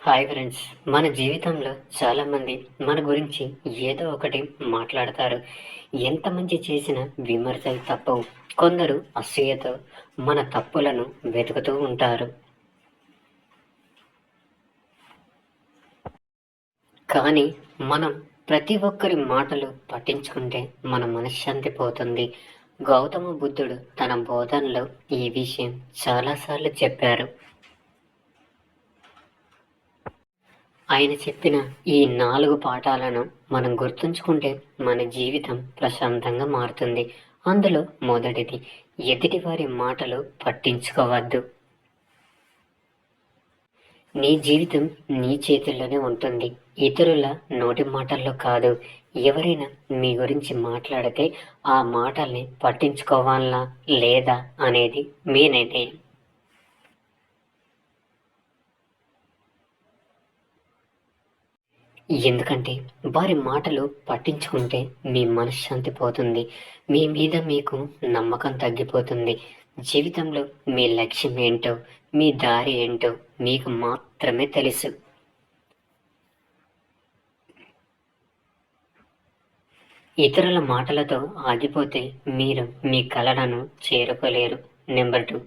Hi friends మన జీవితంలో చాలామంది మన గురించి ఏదో ఒకటి మాట్లాడతారు. ఎంత మంచి చేసినా విమర్శలు తప్పవు. కొందరు అసూయతో మన తప్పులను వెతుకుతూ ఉంటారు. కానీ మనం ప్రతి ఒక్కరి మాటలు పట్టించుకుంటే మన మనశ్శాంతి పోతుంది. గౌతమ బుద్ధుడు తన బోధనలో ఈ విషయం చాలాసార్లు చెప్పారు. ఆయన చెప్పిన ఈ నాలుగు పాఠాలను మనం గుర్తుంచుకుంటే మన జీవితం ప్రశాంతంగా మారుతుంది. అందులో మొదటిది ఎదుటివారి మాటలు పట్టించుకోవద్దు. నీ జీవితం నీ చేతుల్లోనే ఉంటుంది. ఇతరుల నోటి మాటల్లో కాదు. ఎవరైనా మీ గురించి మాట్లాడితే ఆ మాటల్ని పట్టించుకోవాలా లేదా అనేది మీ నిర్ణయం. ఎందుకంటే వారి మాటలు పట్టించుకుంటే మీ మనశ్శాంతి పోతుంది మీ మీద మీకు నమ్మకం తగ్గిపోతుంది. జీవితంలో మీ లక్ష్యం ఏంటో మీ దారి ఏంటో మీకు మాత్రమే తెలుసు. ఇతరుల మాటలతో ఆగిపోతే మీరు మీ కలలను చేరుకోలేరు. నెంబర్ టూ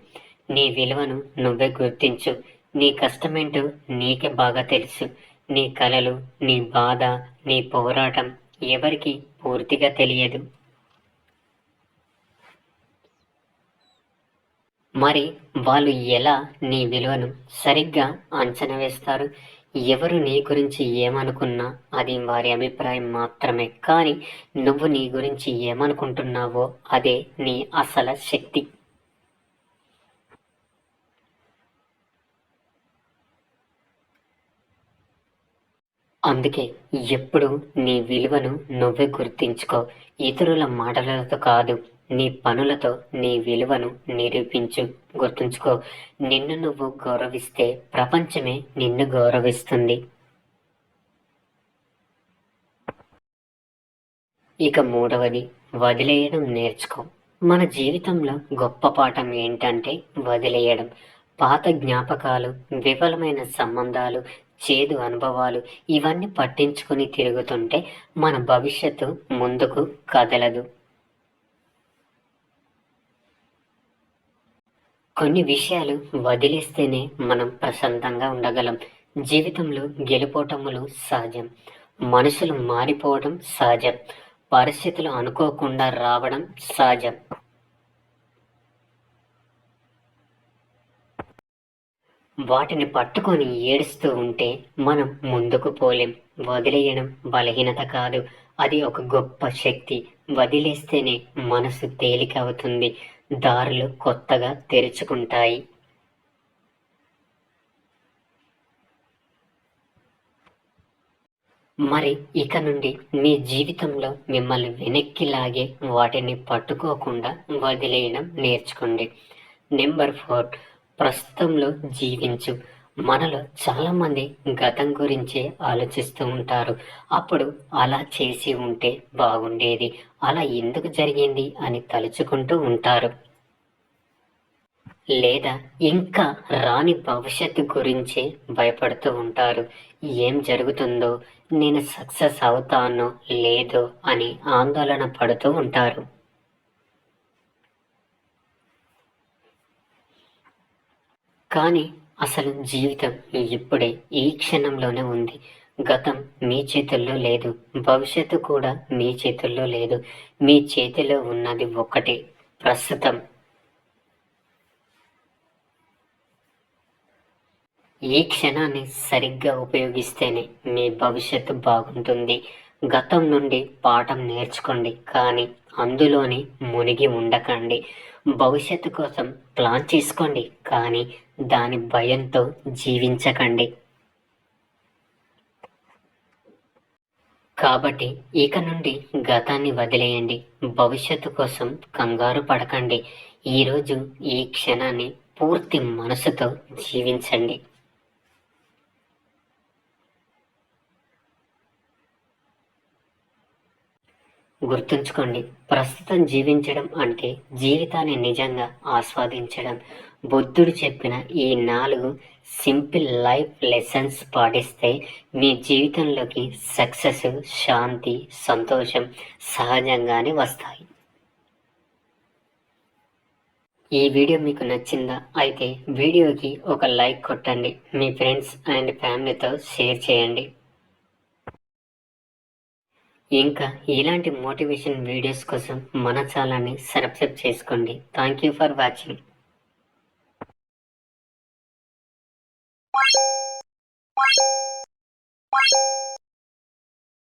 నీ విలువను నువ్వే గుర్తించు. నీ కష్టమేంటో నీకే బాగా తెలుసు. నీ కలలు నీ బాధ నీ పోరాటం ఎవరికి పూర్తిగా తెలియదు. మరి వాళ్ళు ఎలా నీ విలువను సరిగ్గా అంచనా వేస్తారు? ఎవరు నీ గురించి ఏమనుకున్నా అది వారి అభిప్రాయం మాత్రమే. కానీ నువ్వు నీ గురించి ఏమనుకుంటున్నావో అదే నీ అసల శక్తి. అందుకే ఎప్పుడు నీ విలువను నువ్వే గుర్తించుకో. ఇతరుల మాటలతో కాదు నీ పనులతో నీ విలువను నిరూపించు గుర్తుంచుకో. నిన్ను నువ్వు గౌరవిస్తే ప్రపంచమే నిన్ను గౌరవిస్తుంది. ఇక మూడవది వదిలేయడం నేర్చుకో. మన జీవితంలో గొప్ప పాఠం ఏంటంటే వదిలేయడం. పాత జ్ఞాపకాలు విఫలమైన సంబంధాలు చేదు అనుభవాలు ఇవన్నీ పట్టించుకొని తిరుగుతుంటే మన భవిష్యత్తు ముందుకు కదలదు. కొన్ని విషయాలు వదిలేస్తేనే మనం ప్రశాంతంగా ఉండగలం. జీవితంలో గెలుపోటములు సహజం. మనుషులు మారిపోవడం సహజం. పరిస్థితులు అనుకోకుండా రావడం సహజం. వాటిని పట్టుకొని ఏడుస్తూ ఉంటే మనం ముందుకు పోలేం. వదిలేయడం బలహీనత కాదు. అది ఒక గొప్ప శక్తి. వదిలేస్తేనే మనసు తేలిక అవుతుంది. దారులు కొత్తగా తెరుచుకుంటాయి. మరి ఇక నుండి మీ జీవితంలో మిమ్మల్ని వెనక్కి లాగే వాటిని పట్టుకోకుండా వదిలేయడం నేర్చుకోండి. Number four. ప్రస్తుతంలో జీవించు. మనలో చాలామంది గతం గురించే ఆలోచిస్తూ ఉంటారు. అప్పుడు అలా చేసి ఉంటే బాగుండేది. అలా ఎందుకు జరిగింది అని తలుచుకుంటూ ఉంటారు. లేదా ఇంకా రాని భవిష్యత్తు గురించే భయపడుతూ ఉంటారు. ఏం జరుగుతుందో నేను సక్సెస్ అవుతానో లేదో అని ఆందోళన పడుతూ ఉంటారు. కానీ అసలు జీవితం ఇప్పుడే ఈ క్షణంలోనే ఉంది. గతం మీ చేతుల్లో లేదు. భవిష్యత్తు కూడా మీ చేతుల్లో లేదు. మీ చేతిలో ఉన్నది ఒక్కటే ప్రస్తుతం. ఈ క్షణాన్ని సరిగ్గా ఉపయోగిస్తేనే మీ భవిష్యత్తు బాగుంటుంది. గతం నుండి పాఠం నేర్చుకోండి కానీ అందులోని మునిగి ఉండకండి. భవిష్యత్తు కోసం ప్లాన్ చేసుకోండి కానీ దాని భయంతో జీవించకండి. కాబట్టి ఇక నుండి గతాన్ని వదిలేయండి. భవిష్యత్తు కోసం కంగారు పడకండి. ఈరోజు ఈ క్షణాన్ని పూర్తి మనసుతో జీవించండి. గుర్తుంచుకోండి. ప్రస్తుతం జీవించడం అంటే జీవితాన్ని నిజంగా ఆస్వాదించడం. బుద్ధుడు చెప్పిన ఈ నాలుగు సింపుల్ లైఫ్ లెసన్స్ పాటిస్తే మీ జీవితంలోకి సక్సెస్ శాంతి సంతోషం సహజంగానే వస్తాయి. ఈ వీడియో మీకు నచ్చిందా? అయితే వీడియోకి ఒక లైక్ కొట్టండి. మీ ఫ్రెండ్స్ అండ్ ఫ్యామిలీతో షేర్ చేయండి. ఇంకా ఇలాంటి మోటివేషన్ వీడియోస్ కోసం మన ఛానల్ని సబ్స్క్రైబ్ చేసుకోండి. Thank you for watching